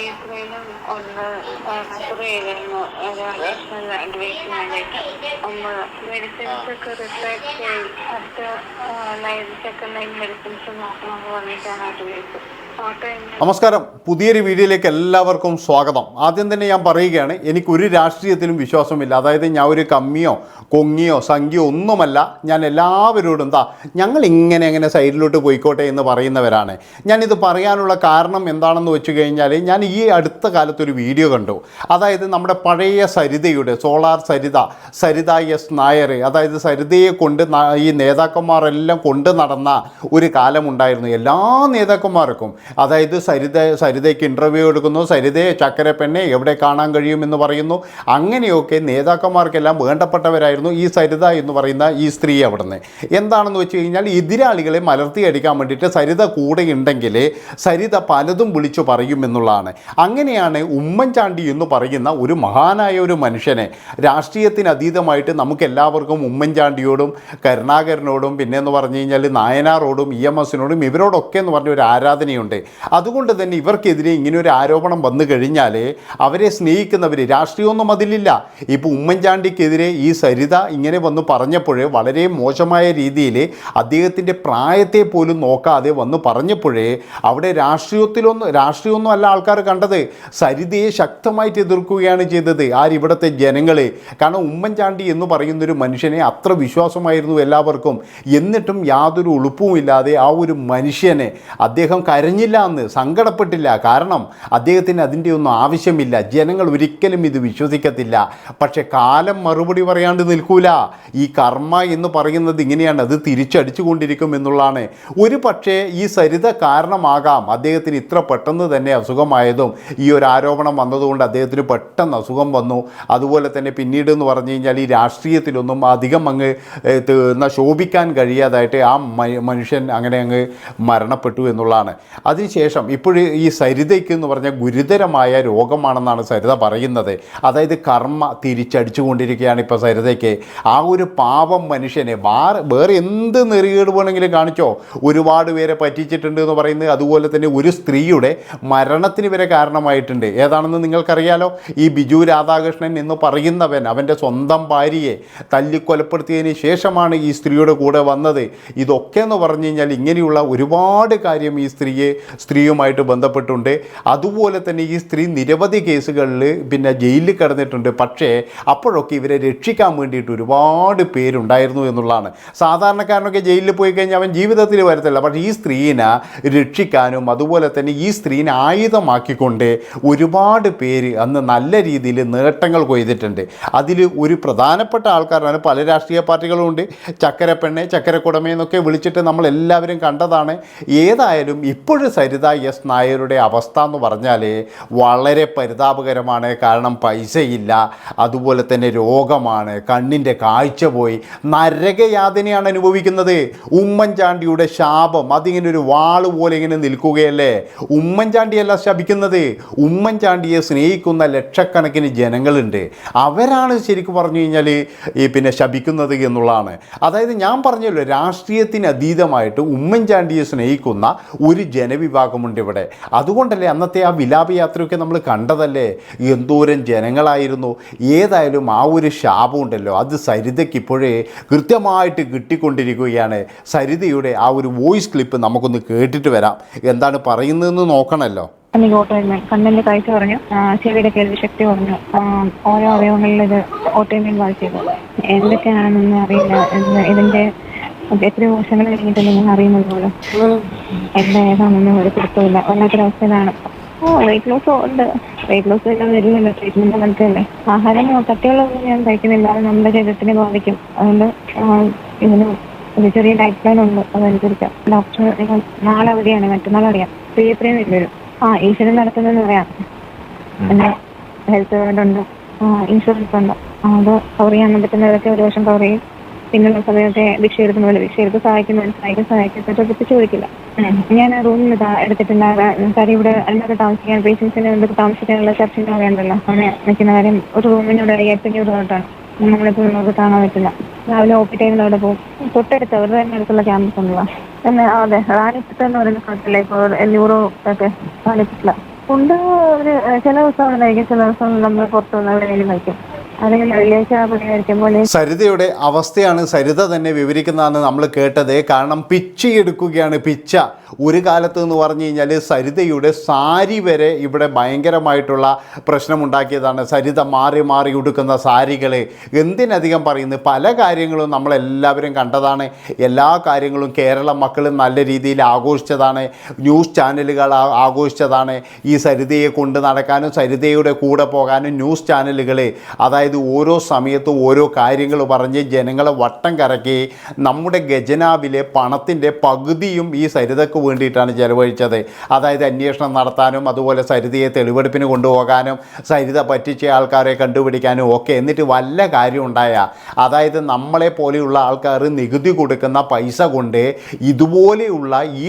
ഏപ്രിലും ഒന്ന് റെഫർ ചെയ്തിരുന്നു ഒരു അഡീഷണൽ അഡ്വൈസിന് വേണ്ടിയിട്ട് ഒമ്പത് മെഡിസിൻസ് ഒക്കെ റിസർച്ച് ചെയ്ത് അടുത്ത ലൈഫ് സെക്കൻഡ് മെഡിസിൻസ് നോക്കണമെന്ന് പറഞ്ഞിട്ടാണ് അഡ്വൈസ് നമസ്കാരം. പുതിയൊരു വീഡിയോയിലേക്ക് എല്ലാവർക്കും സ്വാഗതം. ആദ്യം തന്നെ ഞാൻ പറയുകയാണ് എനിക്കൊരു രാഷ്ട്രീയത്തിലും വിശ്വാസമില്ല. അതായത് ഞാൻ ഒരു കമ്മിയോ കൊങ്ങിയോ സംഖ്യയോ ഒന്നുമല്ല. ഞാൻ എല്ലാവരോടും എന്താ ഞങ്ങൾ ഇങ്ങനെ എങ്ങനെ സൈഡിലോട്ട് പോയിക്കോട്ടെ എന്ന് പറയുന്നവരാണ്. ഞാനിത് പറയാനുള്ള കാരണം എന്താണെന്ന് വെച്ച് കഴിഞ്ഞാൽ ഞാൻ ഈ അടുത്ത കാലത്തൊരു വീഡിയോ കണ്ടു. അതായത് നമ്മുടെ പഴയ സരിതയുടെ സോളാർ സരിത സരിത എസ് നായർ അതായത് സരിതയെ കൊണ്ട് ഈ നേതാക്കന്മാരെല്ലാം കൊണ്ട് നടന്ന ഒരു കാലമുണ്ടായിരുന്നു. എല്ലാ നേതാക്കന്മാർക്കും. അതായത് സരിത സരിതയ്ക്ക് ഇന്റർവ്യൂ എടുക്കുന്നു. സരിതയെ ചക്കരപ്പെണ്ണെ എവിടെ കാണാൻ കഴിയുമെന്ന് പറയുന്നു. അങ്ങനെയൊക്കെ നേതാക്കന്മാർക്കെല്ലാം വേണ്ടപ്പെട്ടവരായിരുന്നു ഈ സരിത എന്ന് പറയുന്ന ഈ സ്ത്രീ അവിടുന്ന്. എന്താണെന്ന് വെച്ച് കഴിഞ്ഞാൽ എതിരാളികളെ മലർത്തിയടിക്കാൻ വേണ്ടിയിട്ട് സരിത കൂടെ ഉണ്ടെങ്കിൽ സരിത പലതും വിളിച്ചു പറയുമെന്നുള്ളതാണ്. അങ്ങനെയാണ് ഉമ്മൻചാണ്ടി എന്ന് പറയുന്ന ഒരു മഹാനായ ഒരു മനുഷ്യനെ രാഷ്ട്രീയത്തിന് അതീതമായിട്ട് നമുക്ക് എല്ലാവർക്കും ഉമ്മൻചാണ്ടിയോടും കരുണാകരനോടും പിന്നെ എന്ന് പറഞ്ഞു കഴിഞ്ഞാൽ നായനാറോടും ഇ എം എസിനോടും ഇവരോടൊക്കെ എന്ന് പറഞ്ഞ ഒരു ആരാധനയുണ്ട്. അതുകൊണ്ട് തന്നെ ഇവർക്കെതിരെ ഇങ്ങനെ ഒരു ആരോപണം വന്നു കഴിഞ്ഞാൽ അവരെ സ്നേഹിക്കുന്നവർ രാഷ്ട്രീയമൊന്നും അതിലില്ല. ഇപ്പോൾ ഉമ്മൻചാണ്ടിക്കെതിരെ ഈ സരിത ഇങ്ങനെ വന്ന് പറഞ്ഞപ്പോൾ വളരെ മോശമായ രീതിയിൽ അദ്ദേഹത്തിന്റെ പ്രായത്തെ പോലും നോക്കാതെ വന്ന് പറഞ്ഞപ്പോഴേ അവിടെ രാഷ്ട്രീയത്തിലൊന്നും രാഷ്ട്രീയമൊന്നും അല്ല ആൾക്കാർ കണ്ടത്. സരിതയെ ശക്തമായിട്ട് എതിർക്കുകയാണ് ചെയ്തത് ആരിവിടുത്തെ ജനങ്ങളെ. കാരണം ഉമ്മൻചാണ്ടി എന്ന് പറയുന്നൊരു മനുഷ്യനെ അത്ര വിശ്വാസമായിരുന്നു എല്ലാവർക്കും. എന്നിട്ടും യാതൊരു ഉളുപ്പുമില്ലാതെ ആ ഒരു മനുഷ്യനെ അദ്ദേഹം കരഞ്ഞില്ല എന്ന് സങ്കടപ്പെട്ടില്ല. കാരണം അദ്ദേഹത്തിന് അതിന്റെ ഒന്നും ആവശ്യമില്ല. ജനങ്ങൾ ഒരിക്കലും ഇത് വിശ്വസിക്കത്തില്ല. പക്ഷെ കാലം മറുപടി പറയാണ്ട് നിൽക്കൂല. ഈ കർമ്മ എന്ന് പറയുന്നത് ഇങ്ങനെയാണ്. അത് തിരിച്ചടിച്ചു കൊണ്ടിരിക്കും എന്നുള്ളതാണ്. ഒരു പക്ഷേ ഈ സരിത കാരണമാകാം അദ്ദേഹത്തിന് ഇത്ര പെട്ടെന്ന് തന്നെ അസുഖമായതും. ഈ ഒരു ആരോപണം വന്നതുകൊണ്ട് അദ്ദേഹത്തിന് പെട്ടെന്ന് അസുഖം വന്നു. അതുപോലെ തന്നെ പിന്നീട് എന്ന് പറഞ്ഞു കഴിഞ്ഞാൽ ഈ രാഷ്ട്രീയത്തിലൊന്നും അധികം അങ്ങ് ശോഭിക്കാൻ കഴിയാതായിട്ട് ആ മനുഷ്യൻ അങ്ങനെ അങ്ങ് മരണപ്പെട്ടു എന്നുള്ളതാണ്. അതിനുശേഷം ഇപ്പോഴും ഈ സരിതയ്ക്ക് എന്ന് പറഞ്ഞാൽ ഗുരുതരമായ രോഗമാണെന്നാണ് സരിത പറയുന്നത്. അതായത് കർമ്മ തിരിച്ചടിച്ചുകൊണ്ടിരിക്കുകയാണ് ഇപ്പോൾ സരിതയ്ക്ക്. ആ ഒരു പാവം മനുഷ്യനെ വേറെ വേറെ എന്ത് നെറികേട് വേണമെങ്കിലും കാണിച്ചോ? ഒരുപാട് പേരെ പറ്റിച്ചിട്ടുണ്ട് എന്ന് പറയുന്നത് അതുപോലെ തന്നെ ഒരു സ്ത്രീയുടെ മരണത്തിന് വരെ കാരണമായിട്ടുണ്ട്. ഏതാണെന്ന് നിങ്ങൾക്കറിയാലോ? ഈ ബിജു രാധാകൃഷ്ണൻ എന്ന് പറയുന്നവൻ അവന്റെ സ്വന്തം ഭാര്യയെ തല്ലിക്കൊലപ്പെടുത്തിയതിന് ശേഷമാണ് ഈ സ്ത്രീയുടെ കൂടെ വന്നത്. ഇതൊക്കെ എന്ന് പറഞ്ഞു കഴിഞ്ഞാൽ ഇങ്ങനെയുള്ള ഒരുപാട് കാര്യം ഈ സ്ത്രീയെ സ്ത്രീയുമായിട്ട് ബന്ധപ്പെട്ടുണ്ട്. അതുപോലെ തന്നെ ഈ സ്ത്രീ നിരവധി കേസുകളിൽ പിന്നെ ജയിലിൽ കിടന്നിട്ടുണ്ട്. പക്ഷേ അപ്പോഴൊക്കെ ഇവരെ രക്ഷിക്കാൻ വേണ്ടിയിട്ട് ഒരുപാട് പേരുണ്ടായിരുന്നു എന്നുള്ളതാണ്. സാധാരണക്കാരനൊക്കെ ജയിലിൽ പോയി കഴിഞ്ഞാൽ അവൻ ജീവിതത്തിൽ വരത്തില്ല. പക്ഷേ ഈ സ്ത്രീനെ രക്ഷിക്കാനും അതുപോലെ തന്നെ ഈ സ്ത്രീനെ ആയുധമാക്കിക്കൊണ്ട് ഒരുപാട് പേര് അന്ന് നല്ല രീതിയിൽ നേട്ടങ്ങൾ കൊയ്തിട്ടുണ്ട്. അതിൽ ഒരു പ്രധാനപ്പെട്ട ആൾക്കാരാണ് പല രാഷ്ട്രീയ പാർട്ടികളും ഉണ്ട്. ചക്കരപ്പെണ്ണെ ചക്കരക്കുടമെന്നൊക്കെ വിളിച്ചിട്ട് നമ്മൾ എല്ലാവരും കണ്ടതാണ്. ഏതായാലും ഇപ്പോഴും സരിത എസ് നായരുടെ അവസ്ഥ എന്ന് പറഞ്ഞാൽ വളരെ പരിതാപകരമാണ്. കാരണം പൈസയില്ല അതുപോലെ തന്നെ രോഗമാണ് കണ്ണിന്റെ കാഴ്ച പോയി. നരകയാതനയാണ് അനുഭവിക്കുന്നത്. ഉമ്മൻചാണ്ടിയുടെ ശാപം അതിങ്ങനെ ഒരു വാൾ പോലെ ഇങ്ങനെ നിൽക്കുകയല്ലേ? ഉമ്മൻചാണ്ടിയല്ല ശപിക്കുന്നത്. ഉമ്മൻചാണ്ടിയെ സ്നേഹിക്കുന്ന ലക്ഷക്കണക്കിന് ജനങ്ങളുണ്ട്. അവരാണ് ശരിക്കും പറഞ്ഞു കഴിഞ്ഞാൽ ഈ പിന്നെ ശപിക്കുന്നത് എന്നുള്ളതാണ്. അതായത് ഞാൻ പറഞ്ഞല്ലോ രാഷ്ട്രീയത്തിന് അതീതമായിട്ട് ഉമ്മൻചാണ്ടിയെ സ്നേഹിക്കുന്ന ഒരു ജനവിഭാഗമുണ്ട് ഇവിടെ. അതുകൊണ്ടല്ലേ അന്നത്തെ ആ വിലാപയാത്രയൊക്കെ നമ്മൾ കണ്ടതല്ലേ? എന്തോരം ജനങ്ങളായിരുന്നു. ഏതായാലും ആ ഒരു ശാപമുണ്ടല്ലോ അത് സരിതയ്ക്ക് ഇപ്പോഴേ കൃത്യമായിട്ട് കിട്ടിക്കൊണ്ടിരിക്കുകയാണ്. സരിതയുടെ ആ ഒരു വോയിസ് ക്ലിപ്പ് നമുക്കൊന്ന് കേട്ടിട്ട് വരാം. എന്താണ് പറയുന്നതെന്ന് നോക്കണമല്ലോ ഓട്ടോയിന്മേൻ കണ്ണിന്റെ കാഴ്ച പറഞ്ഞു. ചെവിയുടെ കേൾവി ശക്തി പറഞ്ഞു ഓരോ അവയവങ്ങളിലും ഇത് ഓട്ടോയിന്മേൻ ബാധിച്ചത് എന്തൊക്കെയാണെന്നൊന്നും അറിയില്ല. ഇതിന്റെ എത്രയോ വർഷങ്ങൾ കഴിഞ്ഞിട്ട് നിങ്ങൾ അറിയുന്നത് പോലും എന്താ ഏതാണെന്നൊന്നും ഒരു പിടുത്തമില്ല വല്ലാത്തൊരവസ്ഥയിലാണ് ഓ വെയിറ്റ് ലോസ് ഉണ്ട്. വെയിറ്റ് ലോസ് എല്ലാം വരുന്നില്ല ട്രീറ്റ്മെന്റ് നടക്കല്ലേ ആഹാരം കട്ടികളൊന്നും ഞാൻ കഴിക്കുന്നില്ല. അത് നമ്മുടെ ശരീരത്തിനെ ബാധിക്കും. അതുകൊണ്ട് ഇതിന് ഒരു ചെറിയ ഡയറ്റ് പ്ലാൻ ഉണ്ട്. അതനുസരിച്ച് ഡോക്ടർ നിങ്ങൾ നാളെ അവധിയാണ്. മറ്റന്നാൾ അറിയാം. പ്രിയ പ്രിയം വരും. ആ ഈശ്വരൻ നടത്തുന്നതെന്ന് പറയാം. പിന്നെ ഹെൽത്ത് കാർഡ് ഉണ്ട്. ഇൻഷുറൻസ് ഉണ്ട്. അത് കവർ ചെയ്യാൻ പറ്റുന്നതൊക്കെ ഒരു വർഷം കവർ ചെയ്യും. പിന്നുള്ള സമയത്തെ ഭിക്ഷ എടുക്കുന്ന പോലെ ഭിക്ഷ എടുത്ത് സഹായിക്കുന്നവർ സഹായിക്കും സഹായിക്കപ്പെട്ട ചോദിക്കില്ല. ഉം. ഞാൻ ആ റൂമിൽ എടുത്തിട്ടുണ്ടാകാം കാര്യം ഇവിടെ അല്ലാതെ താമസിക്കാൻ പേഷ്യൻസിന് എന്തൊക്കെ താമസിക്കാനുള്ള ചർച്ചയും അറിയണ്ടല്ലോ അങ്ങനെ നിൽക്കുന്ന കാര്യം ഒരു റൂമിനോട് അയ്യായിരത്തി അഞ്ഞൂറ് തൊട്ടാണ് നമ്മളിപ്പോൾ നമുക്ക് കാണാൻ പറ്റില്ല. രാവിലെ ഓപ്പി ടൈമിൽ അവിടെ പോകും. തൊട്ടടുത്ത് അവരുടെ തന്നെ അടുത്തുള്ള ക്യാമ്പസ് ഉണ്ടല്ലോ. പിന്നെ അതെ. റാണിപ്പത്ത് എന്ന് പറയുന്ന സ്ഥലത്തില്ല? ഇപ്പോൾ ന്യൂറോ ഒക്കെ റാണിപ്പത്തില ഫുഡ് ഒരു ചില ദിവസം അവിടെ കഴിക്കും ചില ദിവസം നമ്മൾ പുറത്തുനിന്ന് എവിടെയെങ്കിലും കഴിക്കും. സരിതയുടെ അവസ്ഥയാണ് സരിത തന്നെ വിവരിക്കുന്നതാണ് നമ്മൾ കേട്ടത്. കാരണം പിച്ച എടുക്കുകയാണ് പിച്ച. ഒരു കാലത്ത് എന്ന് പറഞ്ഞു കഴിഞ്ഞാൽ സരിതയുടെ സാരി വരെ ഇവിടെ ഭയങ്കരമായിട്ടുള്ള പ്രശ്നമുണ്ടാക്കിയതാണ്. സരിത മാറി മാറി ഉടുക്കുന്ന സാരികൾ എന്തിനധികം പറയുന്നു? പല കാര്യങ്ങളും നമ്മളെല്ലാവരും കണ്ടതാണ്. എല്ലാ കാര്യങ്ങളും കേരള മക്കൾ നല്ല രീതിയിൽ ആഘോഷിച്ചതാണ്. ന്യൂസ് ചാനലുകൾ ആഘോഷിച്ചതാണ്. ഈ സരിതയെ കൊണ്ട് നടക്കാനും സരിതയുടെ കൂടെ പോകാനും ന്യൂസ് ചാനലുകൾ അതായത് ഓരോ സമയത്തും ഓരോ കാര്യങ്ങൾ പറഞ്ഞ് ജനങ്ങളെ വട്ടം കറക്കി നമ്മുടെ ഖജനാവിലെ പണത്തിന്റെ പകുതിയും ഈ സരിതയ്ക്ക് വേണ്ടിയിട്ടാണ് ചെലവഴിച്ചത്. അതായത് അന്വേഷണം നടത്താനും അതുപോലെ സരിതയെ തെളിവെടുപ്പിന് കൊണ്ടുപോകാനും സരിത പറ്റിച്ച ആൾക്കാരെ കണ്ടുപിടിക്കാനും ഒക്കെ എന്നിട്ട് വല്ല കാര്യം ഉണ്ടായ അതായത് നമ്മളെ പോലെയുള്ള ആൾക്കാർ നികുതി കൊടുക്കുന്ന പൈസ കൊണ്ട് ഇതുപോലെയുള്ള ഈ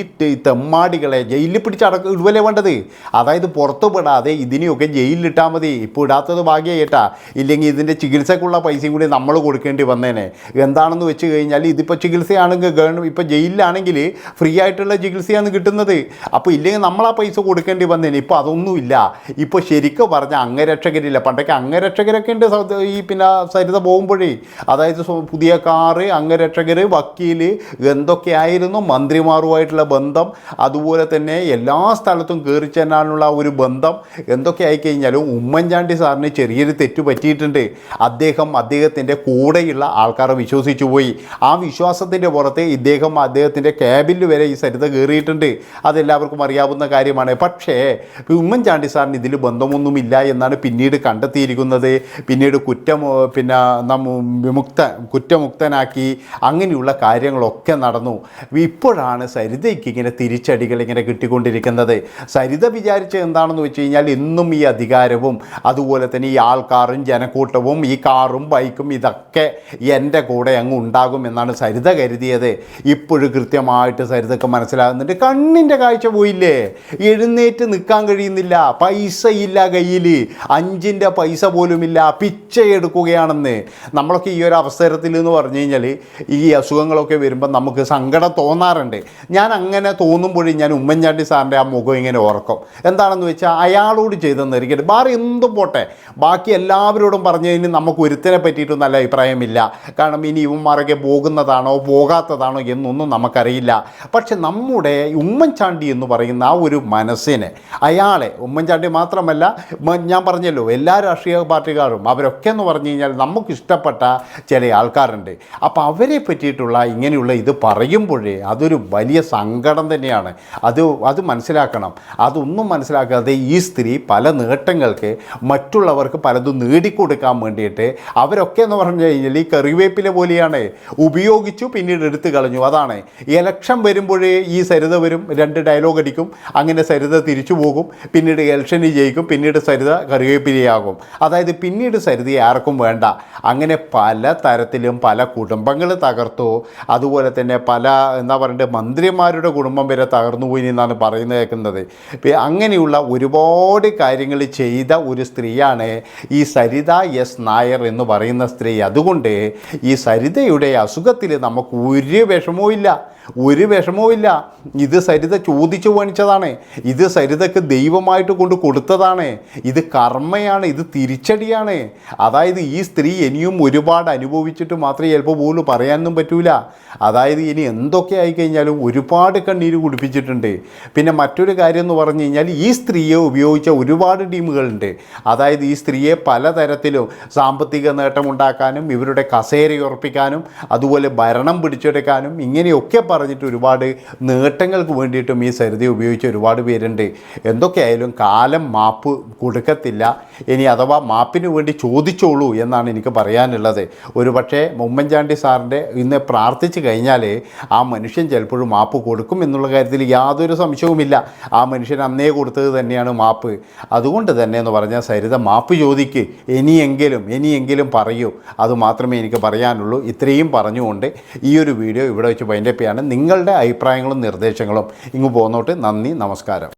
തെമ്മാടികളെ ജയിലിൽ പിടിച്ചടക്കം ഇതുപോലെ വേണ്ടത്. അതായത് പുറത്തു വിടാതെ ഇതിനെയൊക്കെ ജയിലിലിട്ടാൽ മതി. ഇപ്പോൾ ഇടാത്തത് ഭാഗ്യമായിട്ടാ ഇല്ലെങ്കിൽ ഇതിന്റെ ചികിത്സക്കുള്ള പൈസയും കൂടി നമ്മൾ കൊടുക്കേണ്ടി വന്നേനെ. എന്താണെന്ന് വെച്ച് കഴിഞ്ഞാൽ ഇതിപ്പോൾ ചികിത്സയാണെങ്കിൽ ഗവൺമെന്റ് ഇപ്പോൾ ജയിലിലാണെങ്കിൽ ഫ്രീ ആയിട്ടുള്ള ചികിത്സയാണ് കിട്ടുന്നത്. അപ്പോൾ ഇല്ലെങ്കിൽ നമ്മൾ ആ പൈസ കൊടുക്കേണ്ടി വന്നേനെ. ഇപ്പോൾ അതൊന്നുമില്ല ഇപ്പോൾ ശരിക്കും പറഞ്ഞാൽ അംഗരക്ഷകരില്ല. പണ്ടൊക്കെ അംഗരക്ഷകരൊക്കെ ഉണ്ട് ഈ പിന്നെ സരിത പോകുമ്പോഴേ. അതായത് പുതിയ കാറ് അംഗരക്ഷകർ വക്കീൽ എന്തൊക്കെയായിരുന്നു മന്ത്രിമാരുമായിട്ടുള്ള ബന്ധം. അതുപോലെ തന്നെ എല്ലാ സ്ഥലത്തും കയറി ചെല്ലാനുള്ള ഒരു ബന്ധം എന്തൊക്കെ ആയിക്കഴിഞ്ഞാലും ഉമ്മൻചാണ്ടി സാറിന് ചെറിയൊരു തെറ്റ് പറ്റിയിട്ടുണ്ട്. അദ്ദേഹം അദ്ദേഹത്തിന്റെ കൂടെയുള്ള ആൾക്കാരെ വിശ്വസിച്ചു പോയി ആ വിശ്വാസത്തിന്റെ പുറത്ത് ഇദ്ദേഹം അദ്ദേഹത്തിന്റെ ക്യാബിൽ വരെ ഈ സരിത കയറിയിട്ടുണ്ട്. അതെല്ലാവർക്കും അറിയാവുന്ന കാര്യമാണ്. പക്ഷേ ഉമ്മൻചാണ്ടി സാറിന് ഇതിൽ ബന്ധമൊന്നുമില്ല എന്നാണ് പിന്നീട് കണ്ടെത്തിയിരിക്കുന്നത്. പിന്നീട് കുറ്റം പിന്നെ നമ്മ വിമുക്ത കുറ്റമുക്തനാക്കി അങ്ങനെയുള്ള കാര്യങ്ങളൊക്കെ നടന്നു. ഇപ്പോഴാണ് സരിതയ്ക്ക് ഇങ്ങനെ തിരിച്ചടികൾ ഇങ്ങനെ കിട്ടിക്കൊണ്ടിരിക്കുന്നത്. സരിത വിചാരിച്ച എന്താണെന്ന് വെച്ച് കഴിഞ്ഞാൽ ഇന്നും ഈ അധികാരവും അതുപോലെ തന്നെ ഈ ആൾക്കാരും ജനക്കൂട്ടവും ഈ കാറും ബൈക്കും ഇതൊക്കെ എന്റെ കൂടെ അങ്ങ് ഉണ്ടാകും എന്നാണ് സരിത കരുതിയത്. ഇപ്പോഴും കൃത്യമായിട്ട് സരിതക്ക് മനസ്സിലാകുന്നുണ്ട് കണ്ണിന്റെ കാഴ്ച പോയില്ലേ? എഴുന്നേറ്റ് നിൽക്കാൻ കഴിയുന്നില്ല പൈസ ഇല്ല കയ്യിൽ അഞ്ചിന്റെ പൈസ പോലുമില്ല പിച്ച എടുക്കുകയാണെന്ന്. നമ്മളൊക്കെ ഈ ഒരു അവസരത്തിൽ എന്ന് പറഞ്ഞു കഴിഞ്ഞാൽ ഈ അസുഖങ്ങളൊക്കെ വരുമ്പോൾ നമുക്ക് സങ്കടം തോന്നാറുണ്ട്. ഞാൻ അങ്ങനെ തോന്നുമ്പോഴേ ഞാൻ ഉമ്മൻചാണ്ടി സാറിന്റെ ആ മുഖം ഇങ്ങനെ ഓർക്കും. എന്താണെന്ന് വെച്ചാൽ അയാളോട് ചെയ്തെന്ന് ഇരിക്കട്ടെ. ബാറി എന്തും പോട്ടെ. ബാക്കി എല്ലാവരോടും പറഞ്ഞു കഴിഞ്ഞാൽ നമുക്ക് ഒരുത്തിനെ പറ്റിയിട്ടും നല്ല അഭിപ്രായമില്ല. കാരണം ഇനി ഇവന്മാരൊക്കെ പോകുന്നതാണോ പോകാത്തതാണോ എന്നൊന്നും നമുക്കറിയില്ല. പക്ഷെ നമ്മുടെ ഉമ്മൻചാണ്ടി എന്ന് പറയുന്ന ആ ഒരു മനസ്സിനെ അയാളെ ഉമ്മൻചാണ്ടി മാത്രമല്ല ഞാൻ പറഞ്ഞല്ലോ എല്ലാ രാഷ്ട്രീയ പാർട്ടിക്കാരും അവരൊക്കെ എന്ന് പറഞ്ഞു കഴിഞ്ഞാൽ നമുക്ക് ഇഷ്ടപ്പെട്ട ചില ആൾക്കാരുണ്ട്. അപ്പോൾ അവരെ പറ്റിയിട്ടുള്ള ഇങ്ങനെയുള്ള ഇത് പറയുമ്പോഴേ അതൊരു വലിയ സങ്കടം തന്നെയാണ്. അത് അത് മനസ്സിലാക്കണം. അതൊന്നും മനസ്സിലാക്കാതെ ഈ സ്ത്രീ പല നേട്ടങ്ങൾക്ക് മറ്റുള്ളവർക്ക് പലതും നേടിക്കൊടുക്കാൻ വേണ്ടിയിട്ട് അവരൊക്കെ എന്ന് പറഞ്ഞു കഴിഞ്ഞാൽ ഈ കറിവേപ്പില പോലെയാണ് ഉപയോഗിച്ചു പിന്നീട് എടുത്തു കളഞ്ഞു. അതാണ്. ഇലക്ഷൻ വരുമ്പോഴേ ഈ സരിത വരും രണ്ട് ഡയലോഗ് അടിക്കും അങ്ങനെ സരിത തിരിച്ചു പോകും പിന്നീട് എലക്ഷനിൽ ജയിക്കും പിന്നീട് സരിത കറിവേപ്പിലയാകും. അതായത് പിന്നീട് സരിതയെ ആർക്കും വേണ്ട. അങ്ങനെ പല തരത്തിലും പല കുടുംബങ്ങൾ തകർത്തു. അതുപോലെ തന്നെ പല എന്താ പറയേണ്ടത് മന്ത്രിമാരുടെ കുടുംബം വരെ തകർന്നു പോയി എന്നാണ് പറയുന്നത് കേൾക്കുന്നത്. അങ്ങനെയുള്ള ഒരുപാട് കാര്യങ്ങൾ ചെയ്ത ഒരു സ്ത്രീയാണ് ഈ സരിത എസ് നായർ എന്ന് പറയുന്ന സ്ത്രീ. അതുകൊണ്ട് ഈ സരിതയുടെ അസുഖത്തിൽ നമുക്ക് ഒരു വിഷമവും ഇല്ല ഒരു വിഷമവുമില്ല. ഇത് സരിത ചോദിച്ചു മേടിച്ചതാണ് ഇത് സരിതക്ക് ദൈവമായിട്ട് കൊണ്ട് കൊടുത്തതാണ്. ഇത് കർമ്മയാണ് ഇത് തിരിച്ചടിയാണ്. അതായത് ഈ സ്ത്രീ ഇനിയും ഒരുപാട് അനുഭവിച്ചിട്ട് മാത്രമേ ചിലപ്പോൾ പോലും പറയാനൊന്നും പറ്റൂല. അതായത് ഇനി എന്തൊക്കെ ആയിക്കഴിഞ്ഞാലും ഒരുപാട് കണ്ണീര് കുടിപ്പിച്ചിട്ടുണ്ട്. പിന്നെ മറ്റൊരു കാര്യം എന്ന് പറഞ്ഞു കഴിഞ്ഞാൽ ഈ സ്ത്രീയെ ഉപയോഗിച്ച ഒരുപാട് ടീമുകളുണ്ട്. അതായത് ഈ സ്ത്രീയെ പലതരത്തിലും സാമ്പത്തിക നേട്ടമുണ്ടാക്കാനും ഇവരുടെ കസേരയുറപ്പിക്കാനും അതുപോലെ ഭരണം പിടിച്ചെടുക്കാനും ഇങ്ങനെയൊക്കെ പറഞ്ഞിട്ട് ഒരുപാട് നേട്ടങ്ങൾക്ക് വേണ്ടിയിട്ടും ഈ സരിതി ഉപയോഗിച്ച ഒരുപാട് പേരുണ്ട്. എന്തൊക്കെയായാലും കാലം മാപ്പ് കൊടുക്കത്തില്ല. ഇനി അഥവാ മാപ്പിന് വേണ്ടി ചോദിച്ചോളൂ എന്നാണ് എനിക്ക് പറയാനുള്ളത്. ഒരു പക്ഷേ ഉമ്മൻചാണ്ടി സാറിന്റെ ഇന്ന് പ്രാർത്ഥിച്ചു കഴിഞ്ഞാൽ ആ മനുഷ്യൻ ചിലപ്പോഴും മാപ്പ് കൊടുക്കും എന്നുള്ള കാര്യത്തിൽ യാതൊരു സംശയവുമില്ല. ആ മനുഷ്യൻ അന്നേ കൊടുത്തത് തന്നെയാണ് മാപ്പ്. അതുകൊണ്ട് തന്നെ എന്ന് പറഞ്ഞാൽ സരിത മാപ്പ് ചോദിക്ക്. ഇനിയെങ്കിലും ഇനിയെങ്കിലും പറയൂ. അത് മാത്രമേ എനിക്ക് പറയാനുള്ളൂ. ഇത്രയും പറഞ്ഞുകൊണ്ട് ഈ ഒരു വീഡിയോ ഇവിടെ വെച്ച് വൈൻഡപ്പ് ചെയ്യാണ്. നിങ്ങളുടെ അഭിപ്രായങ്ങളും നിർദ്ദേശങ്ങളും ഇങ്ങ് പോന്നോട്ട്. നന്ദി നമസ്കാരം.